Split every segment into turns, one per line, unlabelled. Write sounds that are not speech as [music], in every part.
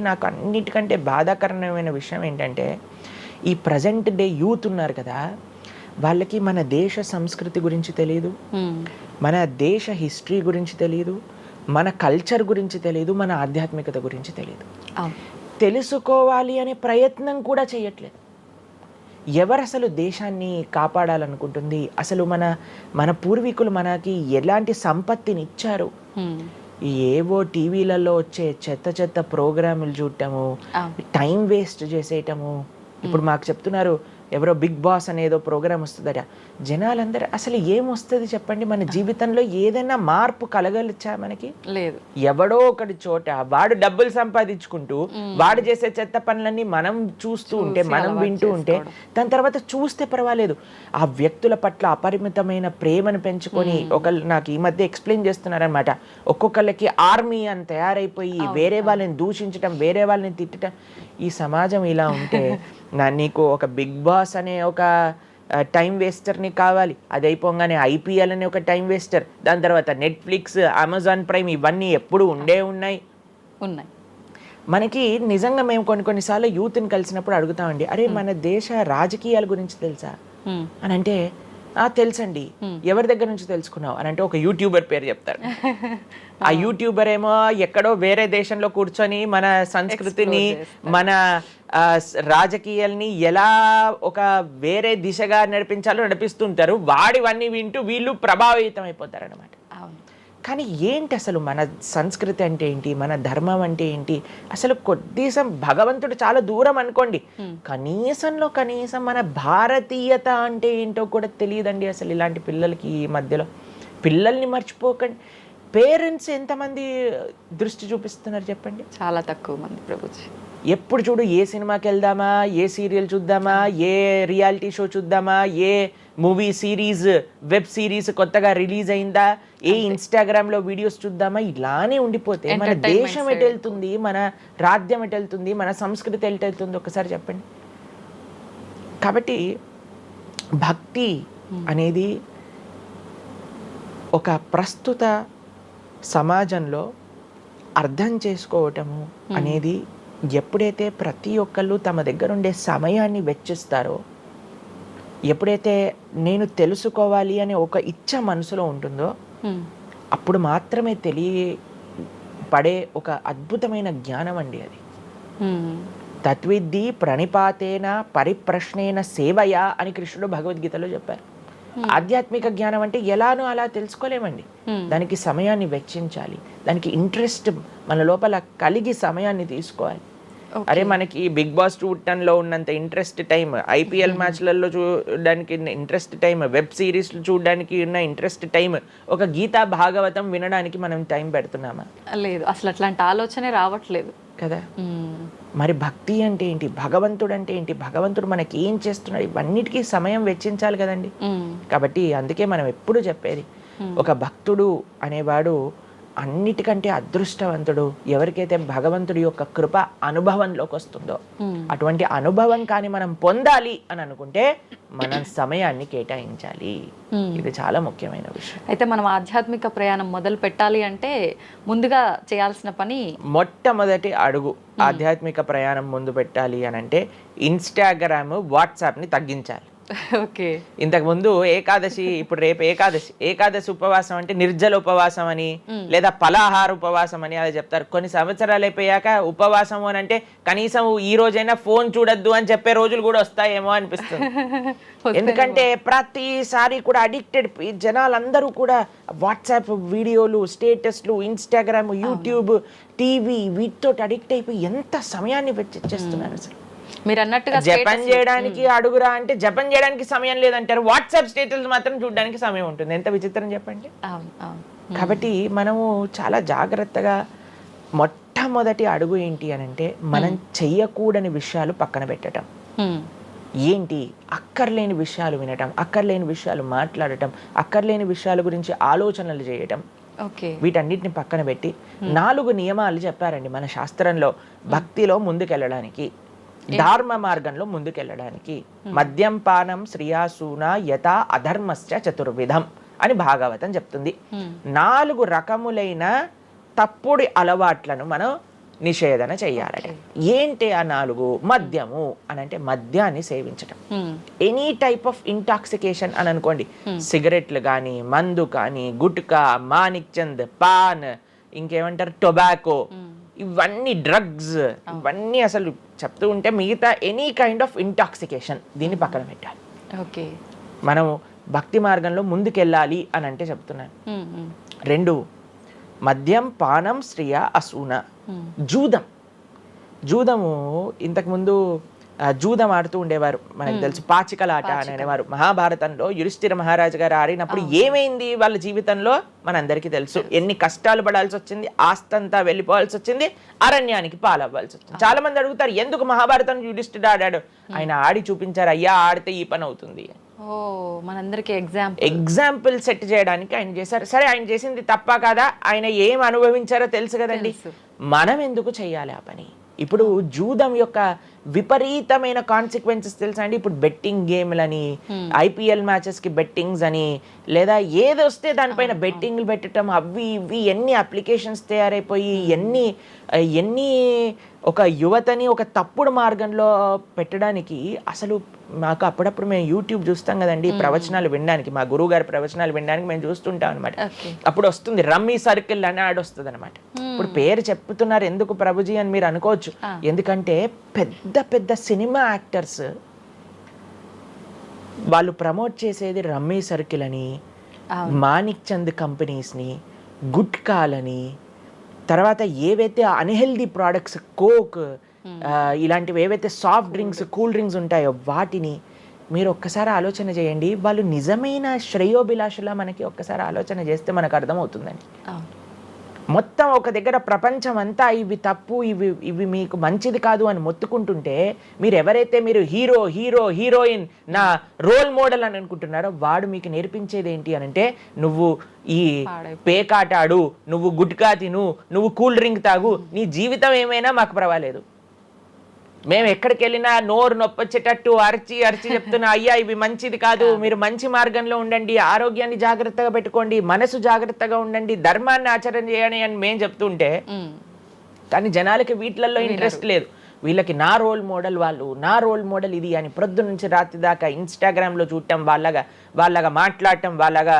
నాకు అన్నిటికంటే బాధాకరమైన విషయం ఏంటంటే ఈ ప్రజెంట్ డే యూత్ ఉన్నారు కదా వాళ్ళకి మన దేశ సంస్కృతి గురించి తెలియదు మన దేశ హిస్టరీ గురించి తెలియదు మన కల్చర్ గురించి తెలియదు మన ఆధ్యాత్మికత గురించి తెలియదు తెలుసుకోవాలి అనే ప్రయత్నం కూడా చేయట్లేదు. ఎవరు అసలు దేశాన్ని కాపాడాలనుకుంటుంది? అసలు మన మన పూర్వీకులు మనకి ఎలాంటి సంపత్తిని ఇచ్చారు ఈ ఏవో టీవీలలో వచ్చే చెత్త చెత్త ప్రోగ్రాములు చూడటము టైం వేస్ట్ చేసేయటము. ఇప్పుడు మాకు చెప్తున్నారు ఎవరో బిగ్ బాస్ అనేదో ప్రోగ్రామ్ వస్తుందట. జనాలందరూ అసలు ఏం వస్తుంది చెప్పండి? మన జీవితంలో ఏదైనా మార్పు కలగలిచ్చా మనకి?
లేదు.
ఎవడో ఒకటి చోట వాడు డబ్బులు సంపాదించుకుంటూ వాడు చేసే చెత్త పనులన్నీ మనం చూస్తూ ఉంటే మనం వింటూ ఉంటే దాని తర్వాత చూస్తే పర్వాలేదు. ఆ వ్యక్తుల పట్ల అపరిమితమైన ప్రేమను పెంచుకొని ఒకళ్ళు నాకు ఈ మధ్య ఎక్స్ప్లెయిన్ చేస్తున్నారనమాట ఒక్కొక్కళ్ళకి ఆర్మీ అని తయారైపోయి వేరే వాళ్ళని దూషించటం వేరే వాళ్ళని తిట్టడం ఈ సమాజం ఇలా ఉంటే [laughs] నా నీకు ఒక బిగ్ బాస్ అనే ఒక టైం వేస్టర్ని కావాలి. అది అయిపోగానే ఐపీఎల్ అనే ఒక టైం వేస్టర్. దాని తర్వాత నెట్ఫ్లిక్స్ అమెజాన్ ప్రైమ్ ఇవన్నీ ఎప్పుడు ఉండే ఉన్నాయి?
ఉన్నాయి.
మనకి నిజంగా మేము కొన్ని కొన్నిసార్లు యూత్ని కలిసినప్పుడు అడుగుతామండి అరే మన దేశ రాజకీయాల గురించి తెలుసా? అని అంటే తెలుసండి. ఎవరి దగ్గర నుంచి తెలుసుకున్నావు? అని అంటే ఒక యూట్యూబర్ పేరు చెప్తారు [laughs] ఆ యూట్యూబర్ ఏమో ఎక్కడో వేరే దేశంలో కూర్చొని మన సంస్కృతిని మన రాజకీయాల్ని ఎలా ఒక వేరే దిశగా నడిపించాలో నడిపిస్తుంటారు. వాడివన్నీ వింటూ వీళ్ళు ప్రభావితం అయిపోతారు అనమాట కానీ ఏంటి అసలు మన సంస్కృతి అంటే ఏంటి? మన ధర్మం అంటే ఏంటి? అసలు కొద్దిసం భగవంతుడు చాలా దూరం అనుకోండి. కనీసంలో కనీసం మన భారతీయత అంటే ఏంటో కూడా తెలియదండి అసలు ఇలాంటి పిల్లలకి ఈ మధ్యలో. పిల్లల్ని మర్చిపోకండి. పేరెంట్స్ ఎంతమంది దృష్టి చూపిస్తున్నారు చెప్పండి?
చాలా తక్కువ మంది ప్రభుజీ.
ఎప్పుడు చూడు ఏ సినిమాకి వెళ్దామా? ఏ సీరియల్ చూద్దామా? ఏ రియాలిటీ షో చూద్దామా? ఏ మూవీ సిరీస్ వెబ్ సిరీస్ కొత్తగా రిలీజ్ అయిందా? ఏ ఇన్స్టాగ్రామ్లో వీడియోస్ చూద్దామా? ఇలానే ఉండిపోతే మన దేశం ఎటు వెళ్తుంది మన రాజ్యం ఎటు వెళ్తుంది మన సంస్కృతి ఎటు వెళ్తుంది ఒకసారి చెప్పండి. కాబట్టి భక్తి అనేది ఒక ప్రస్తుత సమాజంలో అర్థం చేసుకోవటము అనేది ఎప్పుడైతే ప్రతి ఒక్కళ్ళు తమ దగ్గర ఉండే సమయాన్ని వెచ్చిస్తారో ఎప్పుడైతే నేను తెలుసుకోవాలి అనే ఒక ఇచ్చ మనసులో ఉంటుందో అప్పుడు మాత్రమే తెలియ పడే ఒక అద్భుతమైన జ్ఞానం అండి అది.
ఉమ్,
తత్విద్ధి ప్రణిపాతేన పరిప్రశ్నేన సేవయా అని కృష్ణుడు భగవద్గీతలో చెప్పారు. ఆధ్యాత్మిక జ్ఞానం అంటే ఎలానో అలా తెలుసుకోలేమండి.
Hmm.
దానికి సమయాన్ని వెచ్చించాలి. దానికి ఇంట్రెస్ట్ మన లోపల కలిగి సమయాన్ని తీసుకోవాలి. అరే మనకి బిగ్ బాస్ టెన్లో ఉన్నంత ఇంట్రెస్ట్ టైం ఐపీఎల్ మ్యాచ్లలో చూడడానికి ఇంట్రెస్ట్ టైం వెబ్ సిరీస్లు చూడడానికి ఉన్న ఇంట్రెస్ట్ టైం ఒక గీతా భాగవతం వినడానికి మనం టైం పెడుతున్నామా?
లేదు అసలు అట్లాంటి ఆలోచనే రావట్లేదు.
కదా?
ఉమ్,
మరి భక్తి అంటే ఏంటి? భగవంతుడు అంటే ఏంటి? భగవంతుడు మనకి ఏం చేస్తున్నాడు? ఇవన్నిటికీ సమయం వెచ్చించాలి కదండి.
ఉమ్,
కాబట్టి అందుకే మనం ఎప్పుడు చెప్పేది ఒక భక్తుడు అనేవాడు అన్నిటికంటే అదృష్టవంతుడు ఎవరికైతే భగవంతుడి యొక్క కృప అనుభవంలోకి వస్తుందో. అటువంటి అనుభవం కానీ మనం పొందాలి అని అనుకుంటే మనం సమయాన్ని కేటాయించాలి. ఇది చాలా ముఖ్యమైన విషయం.
అయితే మనం ఆధ్యాత్మిక ప్రయాణం మొదలు పెట్టాలి అంటే ముందుగా చేయాల్సిన పని?
మొట్టమొదటి అడుగు ఆధ్యాత్మిక ప్రయాణం ముందు పెట్టాలి అని అంటే ఇన్స్టాగ్రామ్ వాట్సాప్ని తగ్గించాలి. [laughs]
ఓకే.
ఇంతకు ముందు ఏకాదశి ఇప్పుడు రేపు ఏకాదశి. ఏకాదశి ఉపవాసం అంటే నిర్జల ఉపవాసం అని లేదా పలాహార ఉపవాసం అని అది చెప్తారు. కొన్ని సంవత్సరాలు అయిపోయాక ఉపవాసం అని అంటే కనీసం ఈ రోజైనా ఫోన్ చూడొద్దు అని చెప్పే రోజులు కూడా వస్తాయేమో అనిపిస్తుంది. [laughs] ఎందుకంటే ప్రతిసారి కూడా అడిక్టెడ్ జనాలందరూ కూడా వాట్సాప్ వీడియోలు స్టేటస్లు ఇన్స్టాగ్రామ్ యూట్యూబ్ టీవీ వీటితో అడిక్ట్ అయిపోయి ఎంత సమయాన్ని వెచ్చిచ్చేస్తున్నారు అసలు?
మీరు అన్నట్టుగా
జపం చేయడానికి అడుగురా అంటే జపం చేయడానికి సమయం లేదంటారు. వాట్సాప్ స్టేటస్ మాత్రం చూడడానికి సమయం ఉంటుంది. ఎంత విచిత్రం చెప్పండి? కాబట్టి మనము చాలా జాగ్రత్తగా మొట్టమొదటి అడుగు ఏంటి అని అంటే మనం చెయ్యకూడని విషయాలు పక్కన పెట్టడం ఏంటి? అక్కర్లేని విషయాలు వినటం అక్కర్లేని విషయాలు మాట్లాడటం అక్కర్లేని విషయాల గురించి ఆలోచనలు చేయటం.
ఓకే.
వీటన్నిటిని పక్కన పెట్టి నాలుగు నియమాలు చెప్పారండి మన శాస్త్రంలో. భక్తిలో ముందుకెళ్ళడానికి. ధర్మ మార్గంలో ముందుకెళ్ళడానికి. మద్యం పానం శ్రియాసూన యథ అధర్మశ్చ చతుర్విధం అని భాగవతం చెప్తుంది. నాలుగు రకములైన తప్పుడు అలవాట్లను మనం నిషేధన చెయ్యాలట ఏంటి ఆ నాలుగు? మద్యము అని అంటే మద్యాన్ని సేవించటం.
మ్మ్.
ఎనీ టైప్ ఆఫ్ ఇంటాక్సికేషన్ అని అనుకోండి. సిగరెట్లు కానీ మందు కానీ గుట్కా మానిక్ చంద్ పాన్ ఇంకేమంటారు? టొబాకో ఇవన్నీ డ్రగ్స్ ఇవన్నీ అసలు చెప్తూ ఉంటే మిగతా ఎనీ కైండ్ ఆఫ్ ఇంటాక్సికేషన్ దీన్ని పక్కన పెట్టాలి.
ఓకే.
మనం భక్తి మార్గంలో ముందుకెళ్ళాలి అని అంటే చెప్తున్నాను. రెండు మద్యం పానం శ్రియ అసూన. జూదం. జూదము ఇంతకుముందు జూదం ఆడుతూ ఉండేవారు. మనకు తెలుసు పాచికలాట అని అనేవారు. మహాభారతంలో యుధిష్ఠిర మహారాజు గారు ఆడినప్పుడు ఏమైంది వాళ్ళ జీవితంలో? మనందరికీ తెలుసు. ఎన్ని కష్టాలు పడాల్సి వచ్చింది ఆస్తంతా వెళ్ళిపోవాల్సి వచ్చింది అరణ్యానికి పాలవ్వాల్సి వచ్చింది. చాలా మంది అడుగుతారు ఎందుకు మహాభారతం యుధిష్ఠిర ఆడాడు? ఆయన ఆడి చూపించారు అయ్యా ఆడితే ఈ పని అవుతుంది.
మనందరికి ఎగ్జామ్
ఎగ్జాంపుల్ సెట్ చేయడానికి ఆయన చేశారు. సరే ఆయన చేసింది తప్ప కదా? ఆయన ఏం అనుభవించారో తెలుసు కదండి. మనం ఎందుకు చేయాలి ఆ పని? ఇప్పుడు జూదం యొక్క విపరీతమైన కాన్సిక్వెన్సెస్ తెలుసా అండి ఇప్పుడు బెట్టింగ్ గేమ్లని ఐపీఎల్ మ్యాచెస్కి బెట్టింగ్స్ అని లేదా ఏది వస్తే దానిపైన బెట్టింగ్లు పెట్టడం అవి ఇవి ఎన్ని అప్లికేషన్స్ తయారైపోయి ఎన్ని ఎన్ని ఒక యువతని ఒక తప్పుడు మార్గంలో పెట్టడానికి అసలు మాకు అప్పుడప్పుడు మేము యూట్యూబ్ చూస్తాం కదండి ప్రవచనాలు వినడానికి. మా గురువు గారి ప్రవచనాలు వినడానికి మేము చూస్తుంటాం అనమాట అప్పుడు వస్తుంది రమ్మీ సర్కిల్ అని యాడ్ వస్తుంది అనమాట ఇప్పుడు పేరు చెప్తున్నారు ఎందుకు ప్రభుజీ అని మీరు అనుకోవచ్చు. ఎందుకంటే పెద్ద పెద్ద సినిమా యాక్టర్స్ వాళ్ళు ప్రమోట్ చేసేది రమ్మీ సర్కిల్ అని మానిక్ చంద్ కంపెనీస్ని గుట్కాలని తర్వాత ఏవైతే అన్హెల్దీ ప్రోడక్ట్స్ కోక్ ఇలాంటివి ఏవైతే సాఫ్ట్ డ్రింక్స్. కూల్ డ్రింక్స్ ఉంటాయో వాటిని మీరు ఒక్కసారి ఆలోచన చేయండి. వాళ్ళు నిజమైన శ్రేయోభిలాషులా మనకి ఒక్కసారి ఆలోచన చేస్తే మనకు అర్థమవుతుందండి.
అవును.
మొత్తం ఒక దగ్గర ప్రపంచం అంతా ఇవి తప్పు ఇవి ఇవి మీకు మంచిది కాదు అని మొత్తుకుంటుంటే మీరు ఎవరైతే మీరు హీరో హీరో హీరోయిన్ నా రోల్ మోడల్ అని అనుకుంటున్నారో వాడు మీకు నేర్పించేది ఏంటి అని అంటే నువ్వు ఈ
పాడైపో-
పేకాట ఆడు నువ్వు గుట్కా తిను నువ్వు కూల్ డ్రింక్ తాగు నీ జీవితం ఏమైనా మాకు పర్వాలేదు. మేము ఎక్కడికి వెళ్ళినా నోరు నొప్పొచ్చేటట్టు అరిచి అరిచి చెప్తున్నా అయ్యా ఇవి మంచిది కాదు. మీరు మంచి మార్గంలో ఉండండి. ఆరోగ్యాన్ని జాగ్రత్తగా పెట్టుకోండి. మనసు జాగ్రత్తగా ఉండండి. ధర్మాన్ని ఆచరణ చేయండి అని మేము చెప్తుంటే. కానీ జనాలకి వీటిలలో ఇంట్రెస్ట్ లేదు. వీళ్ళకి నా రోల్ మోడల్ వాళ్ళు నా రోల్ మోడల్ ఇది అని ప్రొద్దు నుంచి రాత్రి దాకా ఇన్స్టాగ్రామ్లో చూడటం వాళ్ళగా వాళ్ళగా మాట్లాడటం వాళ్ళగా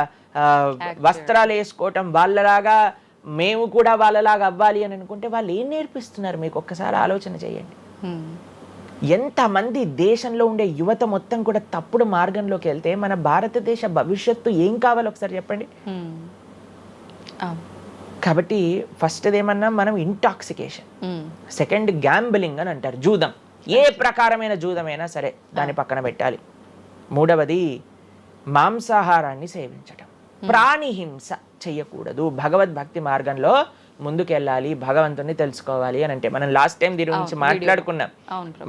వస్త్రాలు వేసుకోవటం వాళ్ళలాగా మేము కూడా వాళ్ళలాగా అవ్వాలి అని అనుకుంటే వాళ్ళు ఏం నేర్పిస్తున్నారు? మీకు ఒక్కసారి ఆలోచన చేయండి. ఎంతమంది దేశంలో ఉండే యువత మొత్తం కూడా తప్పుడు మార్గంలోకి వెళ్తే మన భారతదేశ భవిష్యత్తు ఏం కావాలో ఒకసారి చెప్పండి.
మ్మ్. అవును
కాబట్టి ఫస్ట్ ఏమన్నా మనం ఇంటాక్సికేషన్. సెకండ్ గ్యాంబలింగ్ అని అంటారు జూదం. ఏ ప్రకారమైన జూదమైనా సరే దాని పక్కన పెట్టాలి. మూడవది మాంసాహారాన్ని సేవించటం. ప్రాణిహింస చెయ్యకూడదు భగవద్భక్తి మార్గంలో ముందుకెళ్ళాలి భగవంతుని తెలుసుకోవాలి అని అంటే. మనం లాస్ట్ టైం దీని గురించి మాట్లాడుకున్నాం.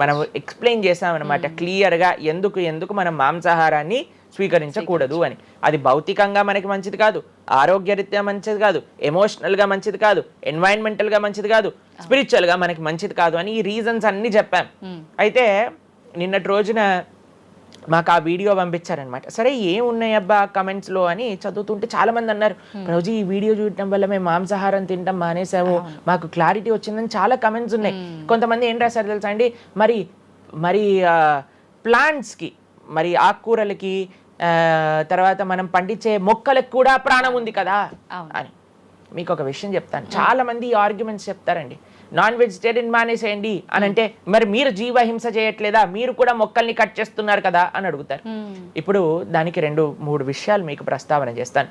మనం ఎక్స్ప్లెయిన్ చేసామన్నమాట క్లియర్గా ఎందుకు ఎందుకు మనం మాంసాహారాన్ని స్వీకరించకూడదు అని. అది భౌతికంగా మనకి మంచిది కాదు ఆరోగ్యరీత్యా మంచిది కాదు ఎమోషనల్గా మంచిది కాదు ఎన్వైరన్మెంటల్గా మంచిది కాదు స్పిరిచువల్గా మనకి మంచిది కాదు అని ఈ రీజన్స్ అన్ని చెప్పాం. అయితే నిన్నటి రోజున మాకు ఆ వీడియో పంపించారనమాట సరే ఏమున్నాయి అబ్బా కమెంట్స్లో అని చదువుతుంటే చాలా మంది అన్నారు రోజు ఈ వీడియో చూడటం వల్ల మేము మాంసాహారం తినటం మానేసాము మాకు క్లారిటీ వచ్చిందని చాలా కమెంట్స్ ఉన్నాయి. కొంతమంది ఏం రాశారు తెలుసా అండి? మరి మరి ప్లాంట్స్కి మరి ఆకుకూరలకి తర్వాత మనం పండించే మొక్కలకు కూడా ప్రాణం ఉంది కదా. అని. మీకు ఒక విషయం చెప్తాను. చాలా మంది ఈ ఆర్గ్యుమెంట్స్ చెప్తారండి. నాన్ వెజిటేరియన్ మానేసేయండి అని అంటే మరి మీరు జీవహింస చేయట్లేదా? మీరు కూడా మొక్కల్ని కట్ చేస్తున్నారు కదా? అని అడుగుతారు. ఇప్పుడు దానికి రెండు మూడు విషయాలు మీకు ప్రస్తావన చేస్తాను.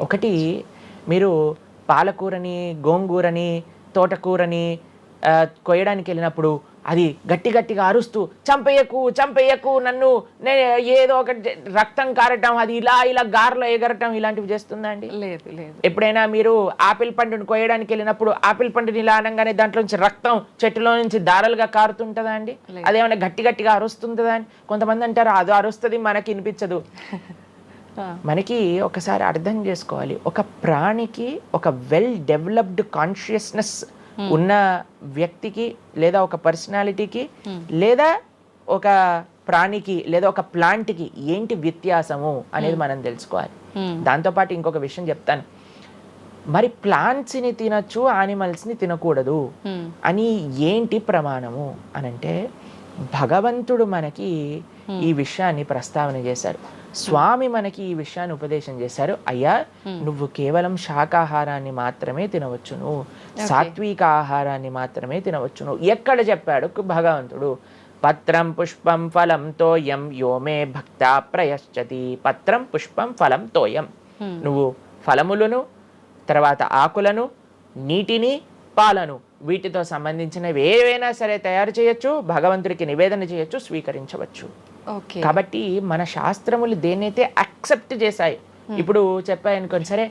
ఒకటి మీరు పాలకూరని గోంగూరని తోటకూరని కొయ్యడానికి వెళ్ళినప్పుడు అది గట్టి గట్టిగా అరుస్తూ చంపేయకు చంపేయకు నన్ను ఏదో ఒక రక్తం కారటం అది ఇలా ఇలా గార్లో ఎగరటం ఇలాంటివి చేస్తుందా అండి?
లేదు లేదు.
ఎప్పుడైనా మీరు ఆపిల్ పండుని కోయడానికి వెళ్ళినప్పుడు ఆపిల్ పండుని ఇలా అనగానే దాంట్లో నుంచి రక్తం చెట్టులో నుంచి దారాలుగా కారుతుంటుందా అండి. అదేమైనా గట్టి గట్టిగా అరుస్తుంటుందా అని కొంతమంది అంటారు అది అరుస్తుంది మనకి వినిపించదు. [laughs] మనకి ఒకసారి అర్థం చేసుకోవాలి. ఒక ప్రాణికి ఒక వెల్ డెవలప్డ్ కాన్షియస్నెస్ ఉన్న వ్యక్తికి లేదా ఒక పర్సనాలిటీకి లేదా ఒక ప్రాణికి లేదా ఒక ప్లాంట్కి ఏంటి వ్యత్యాసము అనేది మనం తెలుసుకోవాలి.
మ్మ్.
దాంతోపాటు ఇంకొక విషయం చెప్తాను. మరి ప్లాంట్స్ని తినచ్చు యానిమల్స్ని తినకూడదు. అని ఏంటి ప్రమాణము అనంటే భగవంతుడు మనకి ఈ విషయాన్ని ప్రస్తావన చేశారు స్వామి మనకి ఈ విషయాన్ని ఉపదేశం చేశారు. అయ్యా నువ్వు కేవలం శాకాహారాన్ని మాత్రమే తినవచ్చును. సాత్విక ఆహారాన్ని మాత్రమే తినవచ్చును. ఎక్కడ చెప్పాడు భగవంతుడు? పత్రం పుష్పం ఫలం తోయం యోమే భక్త ప్రయశ్చతి. పత్రం పుష్పం ఫలం తోయం. నువ్వు ఫలములను తర్వాత ఆకులను నీటిని పాలను వీటితో సంబంధించినవి ఏవైనా సరే తయారు చేయొచ్చు భగవంతుడికి నివేదన చేయొచ్చు స్వీకరించవచ్చు. కాబట్టి మన శాస్త్రములు దేన్నైతే అక్సెప్ట్ చేశాయి ఇప్పుడు చెప్పాయనుకోండి సరే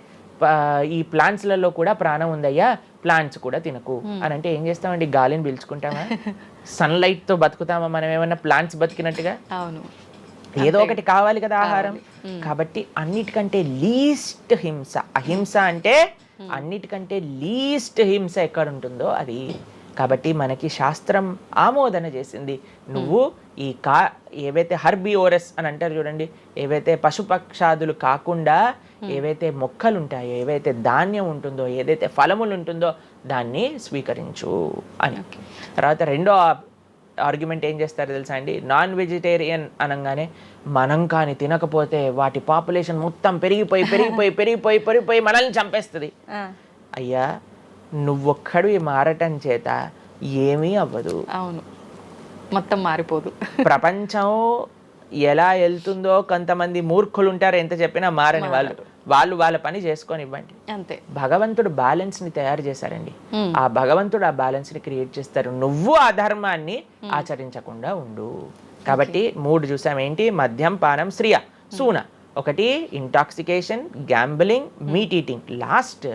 ఈ ప్లాంట్స్లలో కూడా ప్రాణం ఉందయ్యా ప్లాంట్స్ కూడా తినకు. అని అంటే ఏం చేస్తామండి గాలిని పీల్చుకుంటామా? [laughs] సన్లైట్తో బతుకుతామా మనం ఏమన్నా ప్లాంట్స్ బతికినట్టుగా?
అవును.
ఏదో ఒకటి కావాలి కదా ఆహారం. కాబట్టి అన్నిటికంటే లీస్ట్ హింస. అహింస అంటే అన్నిటికంటే లీస్ట్ హింస ఎక్కడ ఉంటుందో అది కాబట్టి మనకి శాస్త్రం ఆమోదన చేసింది. నువ్వు ఈ కా ఏవైతే హర్బియోరస్ అని అంటారు చూడండి ఏవైతే పశుపక్షాదులు కాకుండా ఏవైతే మొక్కలు ఉంటాయో ఏవైతే ధాన్యం ఉంటుందో ఏదైతే ఫలములు ఉంటుందో దాన్ని స్వీకరించు అని. తర్వాత రెండో ఆర్గ్యుమెంట్ ఏం చేస్తారు తెలుసా అండి? నాన్ వెజిటేరియన్ అనగానే మనం కానీ తినకపోతే వాటి పాపులేషన్ మొత్తం పెరిగిపోయి పెరిగిపోయి పెరిగిపోయి పెరిగిపోయి మనల్ని చంపేస్తుంది. అయ్యా నువ్వొక్కడివి మారటం చేత ఏమీ అవ్వదు.
అవును. మొత్తం మారిపోదు.
ప్రపంచం ఎలా వెళ్తుందో కొంతమంది మూర్ఖులు ఉంటారు ఎంత చెప్పినా మారని వాళ్ళు. వాళ్ళు వాళ్ళ పని చేసుకొని ఇవ్వండి
అంతే.
భగవంతుడు బ్యాలెన్స్ని తయారు చేశారండి. ఆ భగవంతుడు ఆ బ్యాలెన్స్ని క్రియేట్ చేస్తారు. నువ్వు ఆ ధర్మాన్ని ఆచరించకుండా ఉండు. కాబట్టి మూడు చూసాం. ఏంటి? మద్యం పానం శ్రియ సూన. ఒకటి intoxication gambling meat eating last